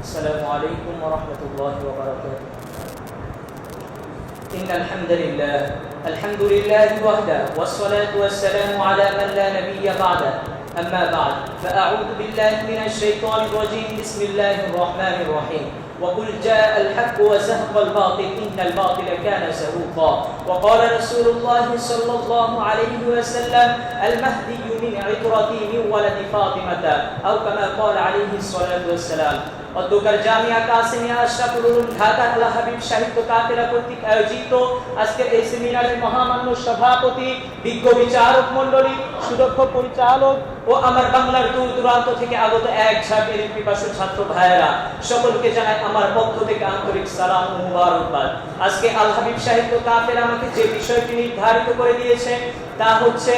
السلام عليكم ورحمة الله وبركاته. إن الحمد لله الحمد لله وحده والصلاة والسلام على من لا نبي بعده. أما بعد فأعوذ بالله من الشيطان الرجيم. بسم الله الرحمن الرحيم. وقل جاء الحق وزهق الباطل إن الباطل كان زهوقا وقال رسول الله صلى الله عليه وسلم المهدي من عطرتي من ولد فاطمة أو كما قال عليه الصلاة والسلام অধ্যকার জামিয়া কাসিমিয়া আশরাফুল উলুম ঢাকা আল হাবিব সাহিত্য কাফেলা কর্তৃক আয়োজিত আজকের এই সেমিনারের মহামান্য সভাপতি বিজ্ঞ বিচারক মণ্ডলী সুদক্ষ পরিচালক ও আমার বাংলার দূর দূরান্ত থেকে আগত এক ঝাঁক পিপাসু ছাত্র ভাইয়েরা, সকলকে জানাই আমার পক্ষ থেকে আন্তরিক সালাম ও মুবারকবাদ। আজকে আল হাবিব সাহিত্য কাফেলা আমাকে যে বিষয়টি নির্ধারিত করে দিয়েছেন তা হচ্ছে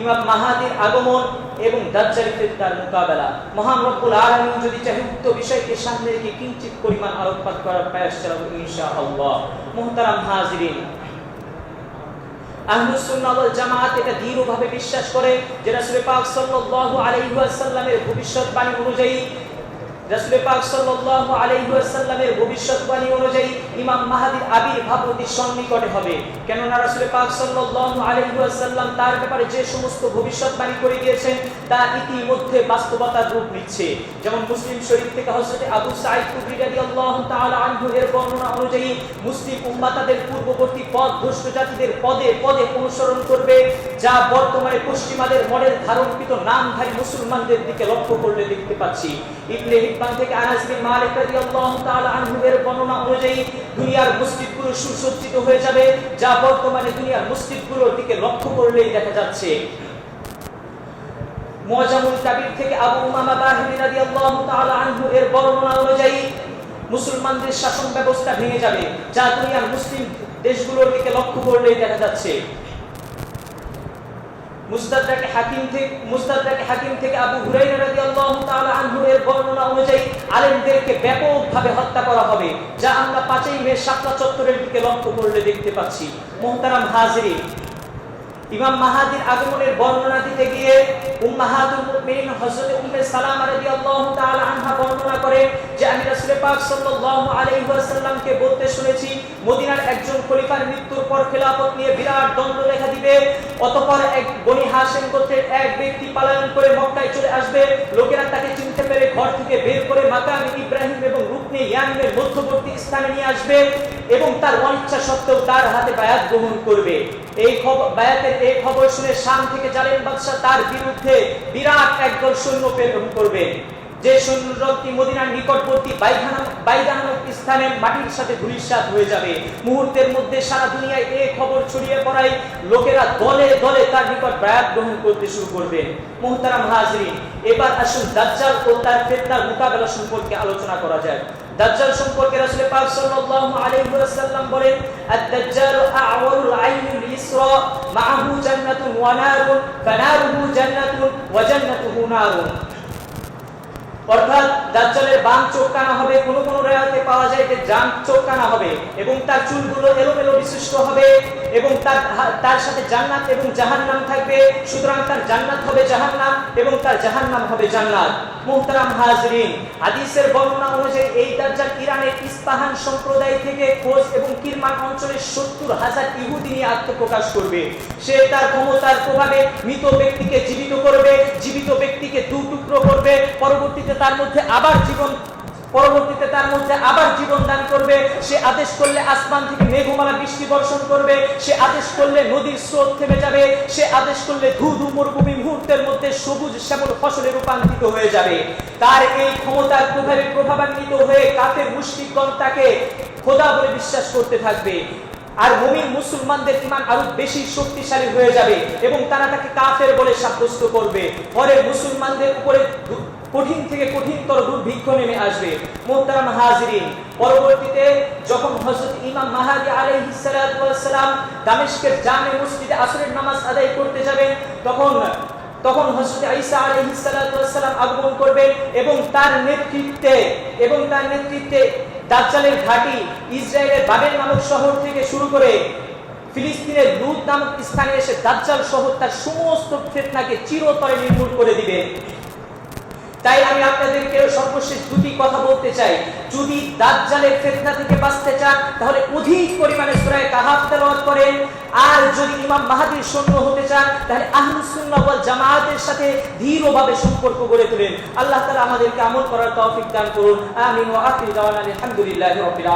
ইমাম মাহাদির আগমন এবং দাজ্জাল ফিতনার মোকাবেলা। মহান রব্বুল আলামিন যদি চাহে উক্ত বিষয়কে সামনে রেখে কিঞ্চিত পরিমাণ আলোকপাত করার প্রয়াস চালাবো ইনশাআল্লাহ। মুহতারাম হাজিরিন আহলুস সুন্নাহ জামাত এটা দৃঢ়ভাবে বিশ্বাস করে যে রাসূল পাক সাল্লাল্লাহু আলাইহি ওয়াসাল্লামের ভবিষ্যৎবাণী অনুযায়ী রাসূল পাক সাল্লাল্লাহু আলাইহি ওয়াসাল্লামের ভবিষ্যৎবাণী অনুযায়ী ইমাম আবির্ভাব অতি সন্নিকটে হবে। কেননা পাক সাল্লাল্লাহু আলাইহি ওয়াসাল্লাম তার ব্যাপারে যে সমস্ত করে তা ইতিমধ্যে রূপ নিচ্ছে। যেমন মুসলিম শরীফ থেকে হযরত আবু সাঈদ খুদরি রাদিয়াল্লাহু তাআলা আনহু এর বর্ণনা অনুযায়ী মুসলিম পূর্ববর্তী পদ ভ্রষ্ট জাতিদের পদে পদে অনুসরণ করবে, যা বর্তমানে পশ্চিমাদের মডেল ধারণকৃত নামধারী মুসলমানদের দিকে লক্ষ্য করলে দেখতে পাচ্ছি। ইবনে হিব্বান থেকে আনাস বিন মালিক রাদিয়াল্লাহু তাআলা আনহু এর বর্ণনা অনুযায়ী দুনিয়ার মসজিদগুলো সুসজ্জিত হয়ে যাবে। যা বর্তমানে দুনিয়ার মসজিদগুলোর দিকে লক্ষ্য করলেই দেখা যাচ্ছে। মুআজামুল কাবির থেকে আবু উমামা বাহিনী রাদিয়াল্লাহু তাআলা আনহু এর বর্ণনা অনুযায়ী মুসলমানদের শাসন ব্যবস্থা ভেঙে যাবে, যা দুনিয়ার মুসলিম দেশগুলোর দিকে লক্ষ্য করলেই দেখা যাচ্ছে। আলেমদেরকে ব্যাপকভাবে হত্যা করা হবে, যা আমরা সাতটা লক্ষ্য করলে দেখতে পাচ্ছি। ইমাম আগমনের বর্ণনা দিতে গিয়ে তাআলা আনহা বর্ণনা করে যে আমি রাসূল পাক সাল্লাল্লাহু আলাইহি ওয়াসাল্লামকে বলতে শুনেছি, মদিনার একজন খলিফার মৃত্যুর পর খেলাফত নিয়ে বিরাট দ্বন্দ্ব দেখা দিবে। অতঃপর এক বনি হাশিম গোত্রের এক ব্যক্তি পলায়ন করে মক্কায় চলে আসবে। লোকেরা তাকে চিনতে পেরে ঘর থেকে বের করে মাকাম ইব্রাহিম এবং রুকনে ইয়ামিনের মধ্যবর্তী স্থানে নিয়ে আসবে এবং তার অনিচ্ছা সত্ত্বেও তার হাতে বায়াত গ্রহণ করবে। এই খবর বায়াতের এই খবর শুনে শাম থেকে জালেম বাদশাহ তার বিরুদ্ধে বিরাট একদল সৈন্য প্রেরণ করবে। যে সৈন্যদলটি মদিনার নিকটবর্তী বাইখানা বাইগান স্থানে মাটির সাথে ধূলিসাৎ হয়ে যাবে। মুহূর্তের মধ্যে সারা দুনিয়ায় এই খবর ছড়িয়ে পড়ায় লোকেরা দলে দলে তার নিকট বায়াত গ্রহণ করতে শুরু করবে। মুহতারাম হাজরিন, এবার আসুন দাজ্জাল ও তার ফেতনার মোকাবেলা সম্পর্কে আলোচনা করা যায় দাজ্জাল সম্পর্কে রাসূল পাক সাল্লাল্লাহু আলাইহি ওয়াসাল্লাম বলেন, আদ-দাজ্জালু আ'ওয়ারুল আইনুল ইসরা মা'আহু জান্নাতুন ওয়া নারুন, ফানারুহু জান্নাতুন ওয়া জান্নাতুহু নারুন। অর্থাৎ দাজ্জালের বাম চোখ কানা হবে, কোন কোন রেওয়াতে পাওয়া যায় যে জাম চোখ কানা হবে, এবং তার চুলগুলো এলোমেলো বিশিষ্ট হবে, এবং তার তার সাথে জান্নাত এবং জাহান্নাম থাকবে। সুতরাং তার জান্নাত হবে জাহান্নাম, এবং তার জাহান্নাম হবে জান্নাত। মুহতারাম হাজরিন, হাদিসের বর্ণনা অনুযায়ী এই দাজ্জাল ইরানের ইস্পাহান সম্প্রদায় থেকে কোচ এবং কিরমান অঞ্চলের সত্তর হাজার ইহুদি নিয়ে আত্মপ্রকাশ করবে। সে তার ক্ষমতার প্রভাবে মৃত ব্যক্তিকে জীবিত করবে, জীবিত ব্যক্তিকে দু টুকরো করবে, পরবর্তীতে তার মধ্যে আবার জীবন পরবর্তীতে তার মধ্যে আবার জীবন দান করবে। সে আদেশ করলে আসমান থেকে মেঘমালা বৃষ্টি বর্ষণ করবে। সে আদেশ করলে নদীর স্রোত থেমে যাবে। সে আদেশ করলে ধু ধু মরুভূমি মুহূর্তের মধ্যে সবুজ শ্যামল ফসলে রূপান্তরিত হয়ে যাবে। তার এই ক্ষমতার প্রভাবে প্রভাবান্বিত হয়ে কাফের মুশরিকগণ তাকে খোদা বলে বিশ্বাস করতে থাকবে। আর মুমিন মুসলমানদের ইমান আরও বেশি শক্তিশালী হয়ে যাবে এবং তারা তাকে কাফের বলে সাব্যস্ত করবে। পরে মুসলমানদের উপরে দুর্ভিক্ষ নেমে আসবে। মোহতারাম হাজরিন। পরবর্তীতে যখন হযরত ইমাম মাহাদি সালাম দামেস্কের জামে মসজিদে আসরের নামাজ আদায় করতে যাবেন, তখন তখন সালাতু ওয়াস সালাম আগমন করবেন এবং তার নেতৃত্বে, এবং তার নেতৃত্বে দাজ্জালের ঘাঁটি ইসরায়েলের বাবেল নামক শহর থেকে শুরু করে ফিলিস্তিনের লুদ নামক স্থানে এসে দাজ্জাল শহর তার সমস্ত ফিতনাকে চিরতরে নির্মূল করে দিবে। তাই আমি আপনাদেরকে সর্বশেষ দুটি কথা বলতে চাই। যদি দাজ্জালের ফিতনা থেকে বাঁচতে চান, তাহলে অধিক পরিমাণে সুরায় কাহাফ তেলাওয়াত করেন। আর যদি ইমাম মাহাদির সৈন্য হতে চান, তাহলে আহলুস সুন্নাহ ওয়াল জামায়াতের সাথে দৃঢ়ভাবে সম্পর্ক গড়ে তোলেন। আল্লাহ তাআলা আমাদেরকে আমল করার তৌফিক দান করুন। আমিন ওয়া আখির দাওয়ানা আলহামদুলিল্লাহি রাব্বিল